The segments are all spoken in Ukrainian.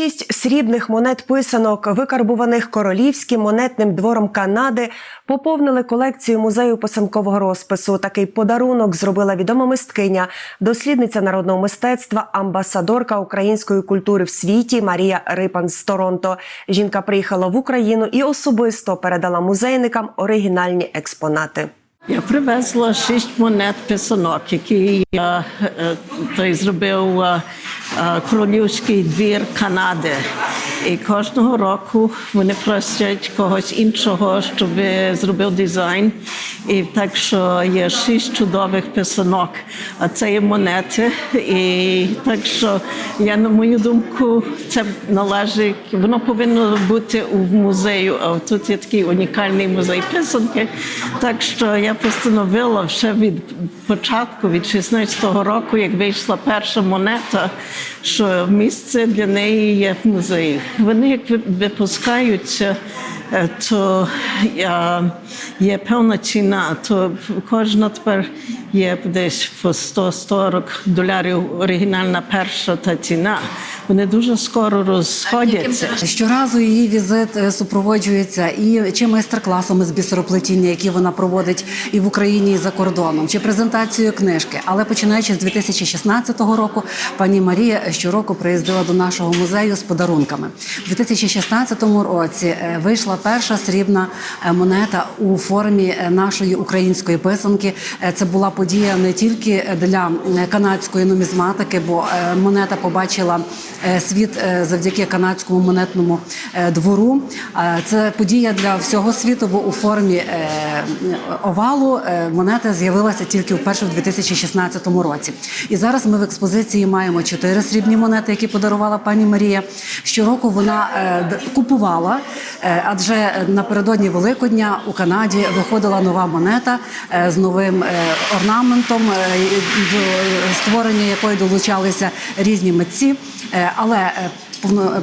Шість срібних монет писанок, викарбуваних королівським монетним двором Канади, поповнили колекцію музею писанкового розпису. Такий подарунок зробила відома мисткиня, дослідниця народного мистецтва, амбасадорка української культури в світі Марія Рипан з Торонто. Жінка приїхала в Україну і особисто передала музейникам оригінальні експонати. Я привезла шість монет писанок, які я е, той зробив е, королівський двір Канади. І кожного року вони просять когось іншого, щоб зробив дизайн. І так що є шість чудових писанок, а це є монети. І так що я, на мою думку, це належить, воно повинно бути у музею. А тут є такий унікальний музей писанки. Так що я постановила ще від початку, від 16-го року, як вийшла перша монета, що місце для неї є в музеї. Вони як випускаються, е, то е, є певна ціна, то кожна тепер є десь по 100-140 доларів оригінальна перша та ціна. Вони дуже скоро розходяться. Щоразу її візит е, супроводжується і чи майстер-класами з бісероплетіння, які вона проводить і в Україні, і за кордоном, чи презентацією книжки. Але починаючи з 2016 року, пані Марія щороку приїздила до нашого музею з подарунками. У 2016 році е, вийшла перша срібна е, монета у формі нашої української писанки. Це була подія не тільки для канадської нумізматики, бо монета побачила світ е, завдяки канадському монетному е, двору. Е, Це подія для всього світу, бо у формі е, овалу е, монета з'явилася тільки вперше в 2016 році. І зараз ми в експозиції маємо чотири срібні монети, які подарувала пані Марія. Щороку вона е, купувала, е, адже напередодні Великодня у Канаді виходила нова монета е, з новим е, орнаментом, е, створення якої долучалися різні митці. Eh, alle eh,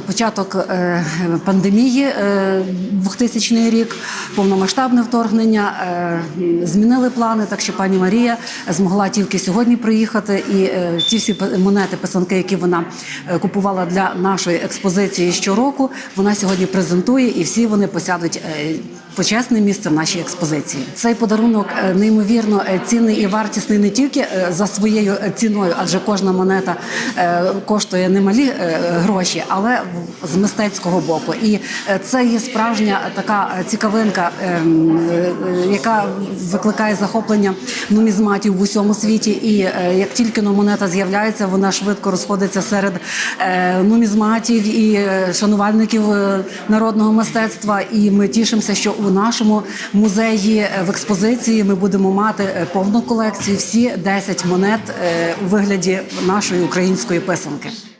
початок е, пандемії, е, 2000 рік, повномасштабне вторгнення, е, змінили плани, так що пані Марія змогла тільки сьогодні приїхати. І е, ті всі монети, писанки, які вона е, купувала для нашої експозиції щороку, вона сьогодні презентує, і всі вони посядуть е, почесне місце в нашій експозиції. Цей подарунок е, неймовірно е, цінний і вартісний не тільки е, за своєю е, ціною, адже кожна монета е, коштує немалі е, гроші, але з мистецького боку. І е, це є справжня така цікавинка, е, м, е, яка викликає захоплення нумізматів в усьому світі. І е, як тільки монета з'являється, вона швидко розходиться серед нумізматів і шанувальників народного мистецтва. І ми тішимося, що у нашому музеї в експозиції ми будемо мати повну колекцію всі 10 монет у вигляді нашої української писанки.